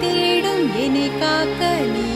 தேடும் என்னை காக்க நீ